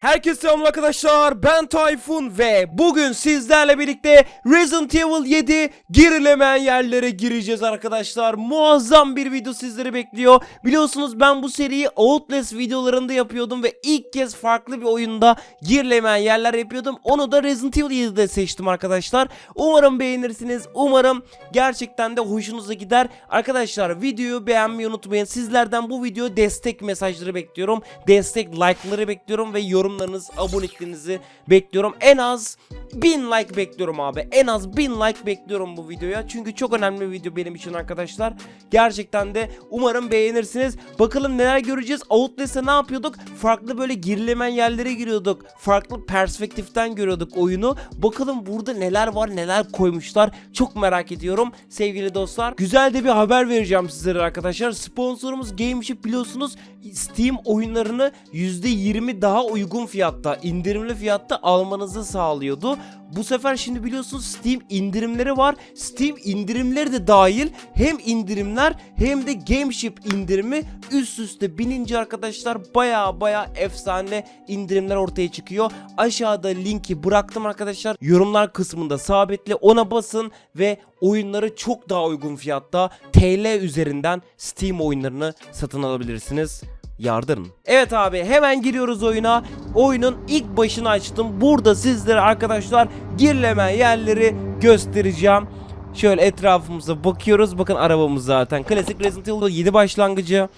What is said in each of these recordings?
Herkese selam arkadaşlar ben Tayfun ve bugün sizlerle birlikte Resident Evil 7 girilemeyen yerlere gireceğiz arkadaşlar. Muazzam bir video sizleri bekliyor. Biliyorsunuz ben bu seriyi Outlast videolarında yapıyordum ve ilk kez farklı bir oyunda girilemeyen yerler yapıyordum. Onu da Resident Evil 7'de seçtim arkadaşlar. Umarım beğenirsiniz. Umarım gerçekten de hoşunuza gider. Arkadaşlar videoyu beğenmeyi unutmayın. Sizlerden bu video destek mesajları bekliyorum. Destek like'ları bekliyorum ve yorumlarınız, aboneliklerinizi bekliyorum. En az 1000 like bekliyorum abi. En az 1000 like bekliyorum bu videoya. Çünkü çok önemli bir video benim için arkadaşlar. Gerçekten de umarım beğenirsiniz. Bakalım neler göreceğiz. Outlast'ta ne yapıyorduk? Farklı böyle girilemen yerlere giriyorduk. Farklı perspektiften görüyorduk oyunu. Bakalım burada neler var, neler koymuşlar. Çok merak ediyorum sevgili dostlar. Güzel de bir haber vereceğim sizlere arkadaşlar. Sponsorumuz Gameship biliyorsunuz Steam oyunlarını %20 daha uygun fiyatta, indirimli fiyatta almanızı sağlıyordu. Bu sefer şimdi biliyorsunuz Steam indirimleri var. Steam indirimleri de dahil hem indirimler hem de Gameship indirimi üst üste binince arkadaşlar baya baya efsane indirimler ortaya çıkıyor. Aşağıda linki bıraktım arkadaşlar. Yorumlar kısmında sabitli ona basın ve oyunları çok daha uygun fiyatta TL üzerinden Steam oyunlarını satın alabilirsiniz yardırın. Evet abi hemen giriyoruz oyuna. Oyunun ilk başını açtım. Burada sizlere arkadaşlar girilemeyen yerleri göstereceğim. Şöyle etrafımıza bakıyoruz. Bakın arabamız zaten. Klasik Resident Evil 7 başlangıcı.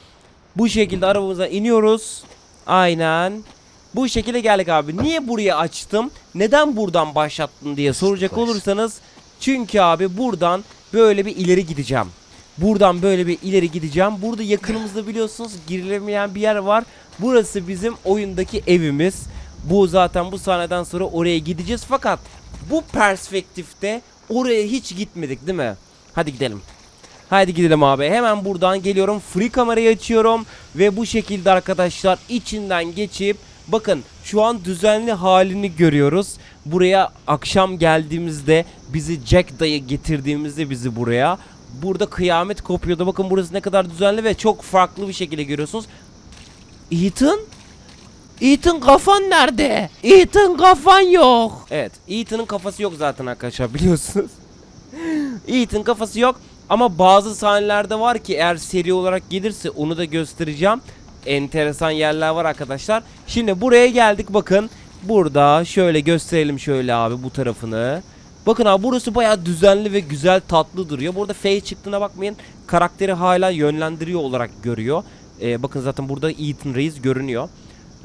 Bu şekilde arabamıza iniyoruz. Aynen. Bu şekilde geldik abi. Niye buraya açtım? Neden buradan başlattın diye soracak olursanız. Çünkü abi buradan böyle bir ileri gideceğim. Buradan böyle bir ileri gideceğim. Burada yakınımızda biliyorsunuz girilemeyen bir yer var. Burası bizim oyundaki evimiz. Bu zaten bu sahneden sonra oraya gideceğiz. Fakat bu perspektifte oraya hiç gitmedik değil mi? Hadi gidelim. Haydi gidelim abi. Hemen buradan geliyorum. Free kamerayı açıyorum. Ve bu şekilde arkadaşlar içinden geçip bakın şu an düzenli halini görüyoruz. Buraya akşam geldiğimizde bizi Jack dayı getirdiğimizde bizi buraya burada kıyamet kopuyordu. Bakın burası ne kadar düzenli ve çok farklı bir şekilde görüyorsunuz. Ethan? Ethan kafan nerede? Ethan kafan yok. Evet, Ethan'ın kafası yok zaten arkadaşlar biliyorsunuz. Ethan kafası yok ama bazı sahnelerde var ki eğer seri olarak gelirse onu da göstereceğim. Enteresan yerler var arkadaşlar. Şimdi buraya geldik bakın. Burada şöyle gösterelim şöyle abi bu tarafını. Bakın abi burası bayağı düzenli ve güzel tatlı duruyor. Burada Faye çıktığına bakmayın. Karakteri hala yönlendiriyor olarak görüyor. Ee, bakın zaten burada Ethan Reis görünüyor.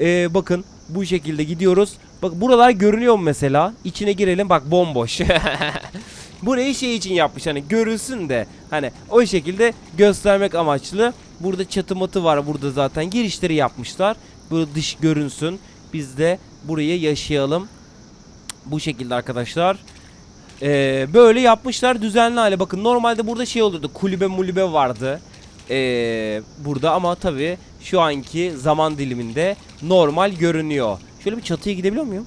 Ee, bakın bu şekilde gidiyoruz. Bak buralar görünüyor mesela? İçine girelim bak bomboş. Burayı şey için yapmış hani görülsün de hani o şekilde göstermek amaçlı. Burada çatı matı var burada zaten girişleri yapmışlar. Böyle dış görünsün. Biz de buraya yaşayalım. Bu şekilde arkadaşlar. Ee, böyle yapmışlar düzenli hale. Bakın normalde burada şey olurdu. Kulübe mulübe vardı. Ee, burada ama tabii şu anki zaman diliminde normal görünüyor. Şöyle bir çatıya gidebiliyor muyum?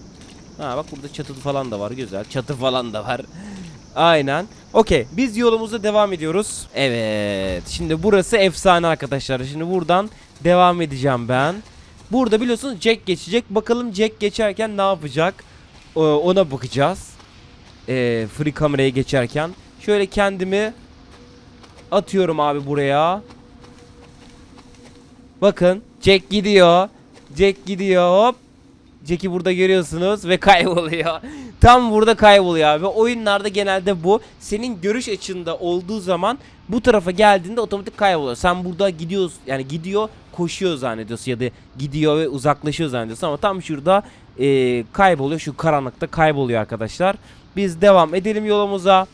Ha bak burada çatı falan da var. Güzel. Çatı falan da var. Aynen. Okey. Biz yolumuza devam ediyoruz. Evet. Şimdi burası efsane arkadaşlar. Şimdi buradan devam edeceğim ben. Burada biliyorsunuz Jack geçecek. Bakalım Jack geçerken ne yapacak? Ee, ona bakacağız. Ee, free kameraya geçerken. Şöyle kendimi atıyorum abi buraya. Bakın Jack gidiyor. Jack gidiyor. Hop. Jack'i burada görüyorsunuz ve kayboluyor. Tam burada kayboluyor abi. Oyunlarda genelde bu. Senin görüş açında olduğu zaman bu tarafa geldiğinde otomatik kayboluyor. Sen burada gidiyorsun yani gidiyor koşuyor zannediyorsun ya da gidiyor ve uzaklaşıyor zannediyorsun ama tam şurada e, kayboluyor. Şu karanlıkta kayboluyor arkadaşlar. Biz devam edelim yolumuza.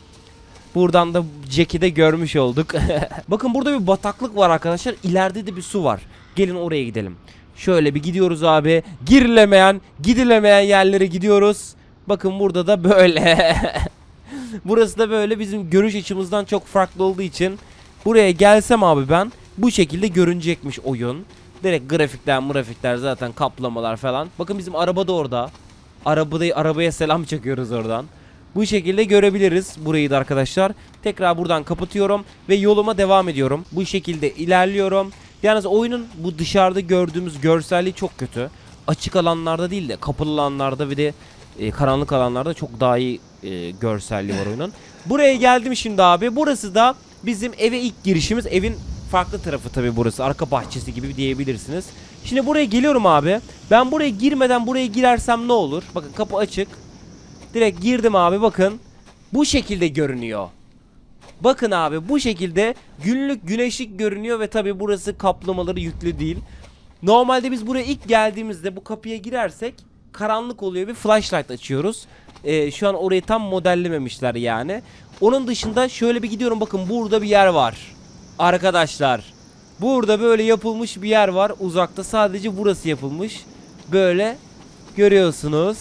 Buradan da Jack'i de görmüş olduk. Bakın burada bir bataklık var arkadaşlar. İleride de bir su var. Gelin oraya gidelim. Şöyle bir gidiyoruz abi. Girilemeyen, gidilemeyen yerlere gidiyoruz. Bakın burada da böyle. Burası da böyle bizim görüş açımızdan çok farklı olduğu için buraya gelsem abi ben bu şekilde görünecekmiş oyun. Direkt grafikler, grafikler zaten kaplamalar falan. Bakın bizim araba da orada. Arabada arabaya selam çakıyoruz oradan. Bu şekilde görebiliriz burayı da arkadaşlar. Tekrar buradan kapatıyorum ve yoluma devam ediyorum. Bu şekilde ilerliyorum. Yalnız oyunun bu dışarıda gördüğümüz görselliği çok kötü. açık alanlarda değil de kapalı alanlarda ve de e, karanlık alanlarda çok daha iyi e, görselliği var oyunun. Buraya geldim şimdi abi. Burası da bizim eve ilk girişimiz. Evin farklı tarafı tabii burası. Arka bahçesi gibi diyebilirsiniz. Şimdi buraya geliyorum abi. Ben buraya girmeden buraya girersem ne olur? Bakın kapı açık. Direkt girdim abi bakın. Bu şekilde görünüyor. Bakın abi bu şekilde günlük güneşlik görünüyor ve tabi burası kaplamaları yüklü değil. Normalde biz buraya ilk geldiğimizde bu kapıya girersek karanlık oluyor ve flashlight açıyoruz. Ee, şu an orayı tam modellememişler yani. Onun dışında şöyle bir gidiyorum bakın burada bir yer var. Arkadaşlar burada böyle yapılmış bir yer var. Uzakta sadece burası yapılmış. Böyle görüyorsunuz.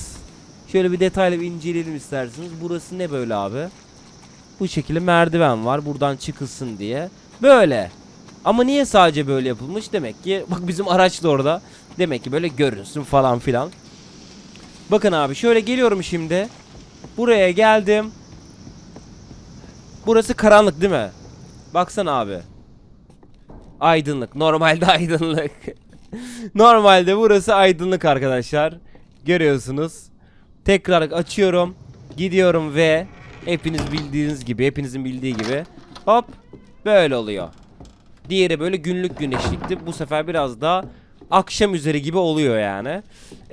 Şöyle bir detaylı bir inceleyelim isterseniz. Burası ne böyle abi? Bu şekilde merdiven var buradan çıkılsın diye. Böyle. Ama niye sadece böyle yapılmış? Demek ki bak bizim araç da orada. Demek ki böyle görünsün falan filan. Bakın abi şöyle geliyorum şimdi. Buraya geldim. Burası karanlık değil mi? Baksana abi. Aydınlık. Normalde aydınlık. Normalde burası aydınlık arkadaşlar. Görüyorsunuz. Tekrar açıyorum. Gidiyorum ve hepiniz bildiğiniz gibi, hepinizin bildiği gibi hop böyle oluyor. Diğeri böyle günlük güneşlikti. Bu sefer biraz daha akşam üzeri gibi oluyor yani.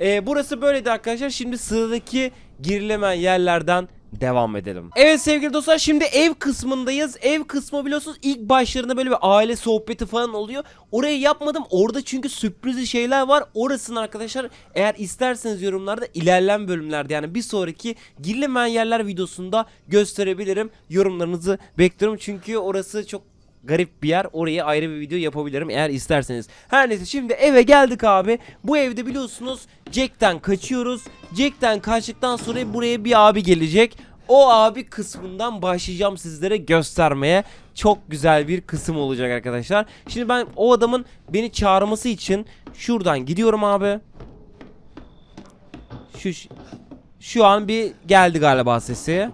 Ee, burası böyleydi arkadaşlar. Şimdi sıradaki girilemeyen yerlerden devam edelim. Evet sevgili dostlar şimdi ev kısmındayız. Ev kısmı biliyorsunuz ilk başlarında böyle bir aile sohbeti falan oluyor. Orayı yapmadım. Orada çünkü sürpriz şeyler var. Orasını arkadaşlar eğer isterseniz yorumlarda ilerleyen bölümlerde yani bir sonraki girilemeyen yerler videosunda gösterebilirim. Yorumlarınızı bekliyorum. Çünkü orası çok garip bir yer. Oraya ayrı bir video yapabilirim eğer isterseniz. Her neyse şimdi eve geldik abi. Bu evde biliyorsunuz Jack'ten kaçıyoruz. Jack'ten kaçtıktan sonra buraya bir abi gelecek. O abi kısmından başlayacağım sizlere göstermeye. Çok güzel bir kısım olacak arkadaşlar. Şimdi ben o adamın beni çağırması için şuradan gidiyorum abi. Şu şu an bir geldi galiba sesi.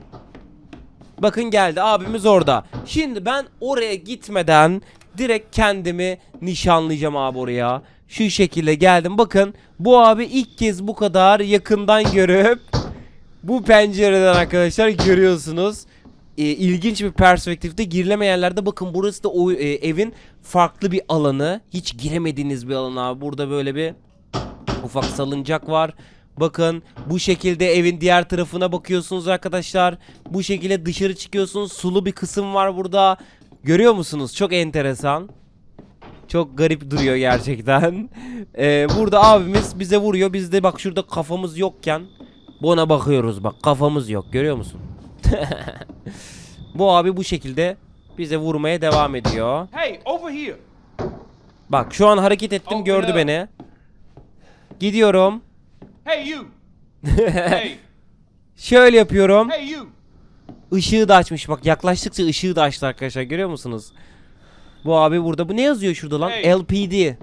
Bakın geldi abimiz orada. Şimdi ben oraya gitmeden direkt kendimi nişanlayacağım abi oraya. Şu şekilde geldim. Bakın bu abi ilk kez bu kadar yakından görüp bu pencereden arkadaşlar görüyorsunuz. E, ilginç bir perspektifte girilemeyenlerde bakın burası da o e, evin farklı bir alanı. Hiç giremediğiniz bir alan abi. Burada böyle bir ufak salıncak var. Bakın bu şekilde evin diğer tarafına bakıyorsunuz arkadaşlar. Bu şekilde dışarı çıkıyorsunuz. Sulu bir kısım var burada. Görüyor musunuz? Çok enteresan. Çok garip duruyor gerçekten. Ee, burada abimiz bize vuruyor. Biz de bak şurada kafamız yokken buna bakıyoruz bak kafamız yok görüyor musun? bu abi bu şekilde bize vurmaya devam ediyor. Hey, over here. Bak şu an hareket ettim Oh, gördü yeah. beni. Gidiyorum. Hey, you. hey, Şöyle yapıyorum. hey, you. Işığı da açmış bak yaklaştıkça ışığı da açtı arkadaşlar görüyor musunuz? Bu abi burada bu ne yazıyor şurada lan? Hey. LPD.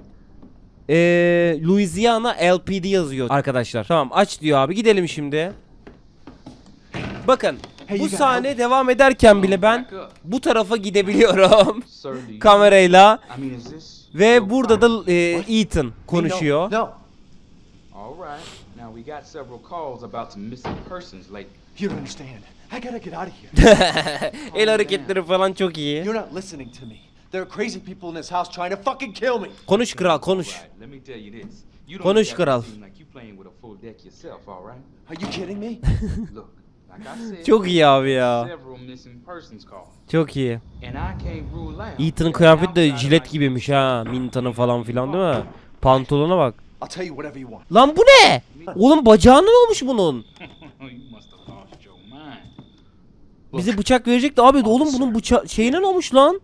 Ee, Louisiana LPD yazıyor arkadaşlar. Tamam aç diyor abi gidelim şimdi. Bakın Hey, bu sahne devam ederken bile ben bu tarafa gidebiliyorum kamerayla ve burada da e, Ethan konuşuyor. Now we got several calls about some missing persons lately. you don't understand. I gotta get out of here. El hareketleri falan çok iyi. You're not listening to me. There are crazy people in this house trying to fucking kill me. Konuş kral konuş. Let me tell you this. You don't Konuş kral. seem like you playing with a full deck yourself, all right? Are you kidding me? Look, like I said, Çok iyi abi ya. Çok iyi. And I can't rule out. Ethan'ın kıyafeti de jilet gibiymiş ha. Minta'nın falan filan değil mi? Pantolona bak. I'll tell you whatever you want. Lan bu ne? Oğlum bacağına ne olmuş bunun? you must have lost your mind. Bize bıçak verecekti abi. Oğlum bunun bıçak şeyine ne olmuş lan?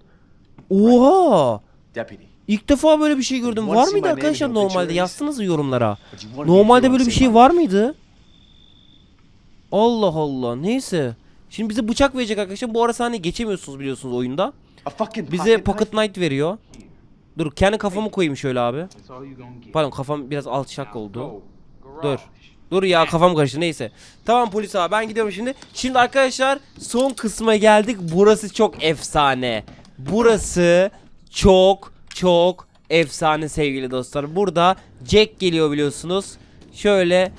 Oha! Deputy. İlk defa böyle bir şey gördüm. Var mıydı arkadaşlar normalde? Yazsanız yorumlara. Normalde böyle bir şey var mıydı? Allah Allah. Neyse. Şimdi bize bıçak verecek arkadaşlar. Bu ara sahne geçemiyorsunuz biliyorsunuz oyunda. A fucking Bize Pocket Knight veriyor. Dur kendi kafamı koyayım şöyle abi. Pardon kafam biraz alçak oldu. Dur. Dur ya kafam karıştı neyse. Tamam polis abi ben gidiyorum şimdi. Şimdi arkadaşlar son kısma geldik. Burası çok efsane. Burası çok çok efsane sevgili dostlar. Burada Jack geliyor biliyorsunuz. Şöyle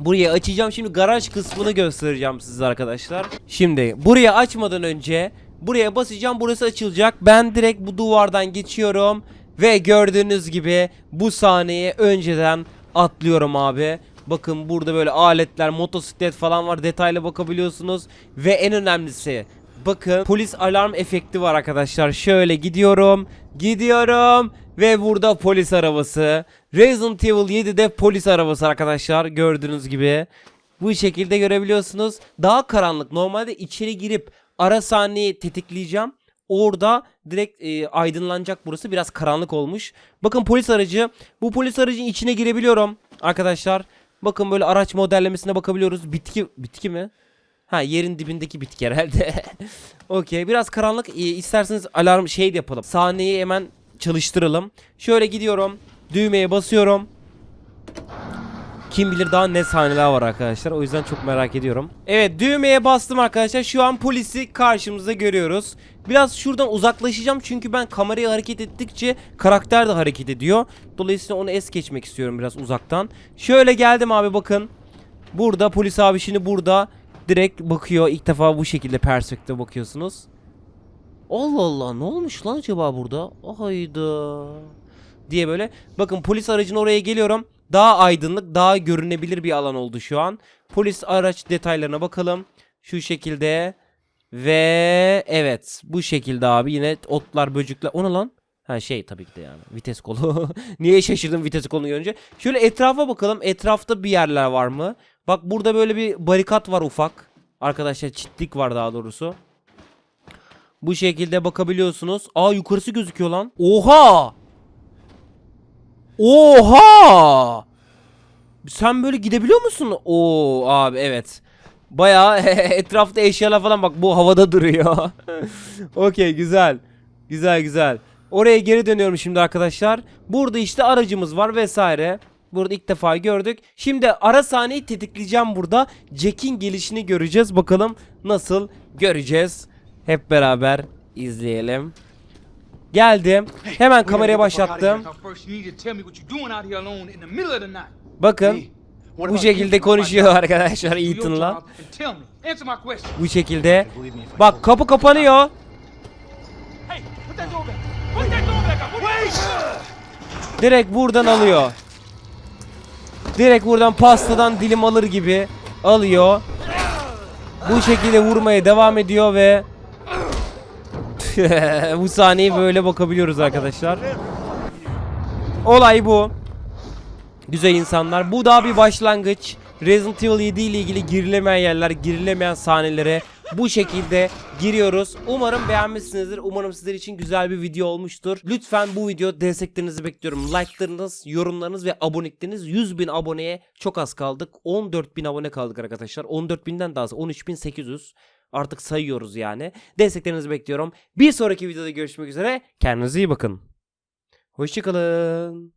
Burayı açacağım. Şimdi garaj kısmını göstereceğim size arkadaşlar. Şimdi burayı açmadan önce buraya basacağım. Burası açılacak. Ben direkt bu duvardan geçiyorum. Ve gördüğünüz gibi bu sahneye önceden atlıyorum abi. Bakın burada böyle aletler, motosiklet falan var. Detaylı bakabiliyorsunuz. Ve en önemlisi bakın polis alarm efekti var arkadaşlar. Şöyle gidiyorum. Gidiyorum. Ve burada polis arabası. Resident Evil 7'de polis arabası arkadaşlar. Gördüğünüz gibi. Bu şekilde görebiliyorsunuz. Daha karanlık. Normalde içeri girip ara sahneyi tetikleyeceğim. Orada direkt e, aydınlanacak burası. Biraz karanlık olmuş. Bakın polis aracı. Bu polis aracın içine girebiliyorum arkadaşlar. Bakın böyle araç modellemesine bakabiliyoruz. Bitki bitki mi? Ha yerin dibindeki bitki herhalde. Okey biraz karanlık. Ee, isterseniz alarm şey yapalım. Sahneyi hemen çalıştıralım. Şöyle gidiyorum. Düğmeye basıyorum. Kim bilir daha ne sahneler var arkadaşlar. O yüzden çok merak ediyorum. Evet düğmeye bastım arkadaşlar. Şu an polisi karşımızda görüyoruz. Biraz şuradan uzaklaşacağım çünkü ben kamerayı hareket ettikçe karakter de hareket ediyor. Dolayısıyla onu es geçmek istiyorum biraz uzaktan. Şöyle geldim abi bakın. Burada polis abi şimdi burada direkt bakıyor. İlk defa bu şekilde perspektif bakıyorsunuz. Allah Allah ne olmuş lan acaba burada? Hayda. Diye böyle. Bakın polis aracın oraya geliyorum. Daha aydınlık, daha görünebilir bir alan oldu şu an. Polis araç detaylarına bakalım. Şu şekilde. Ve evet bu şekilde abi yine otlar böcekler. O ne lan? Ha şey tabii ki de yani vites kolu. Niye şaşırdım vites kolunu görünce? Şöyle etrafa bakalım. Etrafta bir yerler var mı? Bak burada böyle bir barikat var ufak. Arkadaşlar çitlik var daha doğrusu. Bu şekilde bakabiliyorsunuz. Aa yukarısı gözüküyor lan. Oha! Oha! Sen böyle gidebiliyor musun? Oo abi evet. Bayağı etrafta eşyalar falan bak bu havada duruyor. Okey güzel. Güzel güzel. Oraya geri dönüyorum şimdi arkadaşlar. Burada işte aracımız var vesaire. Burada ilk defa gördük. Şimdi ara sahneyi tetikleyeceğim burada. Jack'in gelişini göreceğiz. Bakalım nasıl göreceğiz. Hep beraber izleyelim. Geldim. Hemen kameraya başlattım. Bakın bu şekilde konuşuyor arkadaşlar Ethan'la. Bu şekilde. Bak kapı kapanıyor. Direkt buradan alıyor. Direkt buradan pastadan dilim alır gibi alıyor. Bu şekilde vurmaya devam ediyor ve bu sahneyi böyle bakabiliyoruz arkadaşlar. Olay bu. Güzel insanlar. Bu daha bir başlangıç. Resident Evil 7 ile ilgili girilemeyen yerler, girilemeyen sahnelere bu şekilde giriyoruz. Umarım beğenmişsinizdir. Umarım sizler için güzel bir video olmuştur. Lütfen bu video desteklerinizi bekliyorum. Like'larınız, yorumlarınız ve abonelikleriniz 100 bin aboneye çok az kaldık. 14 bin abone kaldık arkadaşlar. 14 binden daha az. 13.800. Artık sayıyoruz yani. Desteklerinizi bekliyorum. Bir sonraki videoda görüşmek üzere. Kendinize iyi bakın. Hoşçakalın.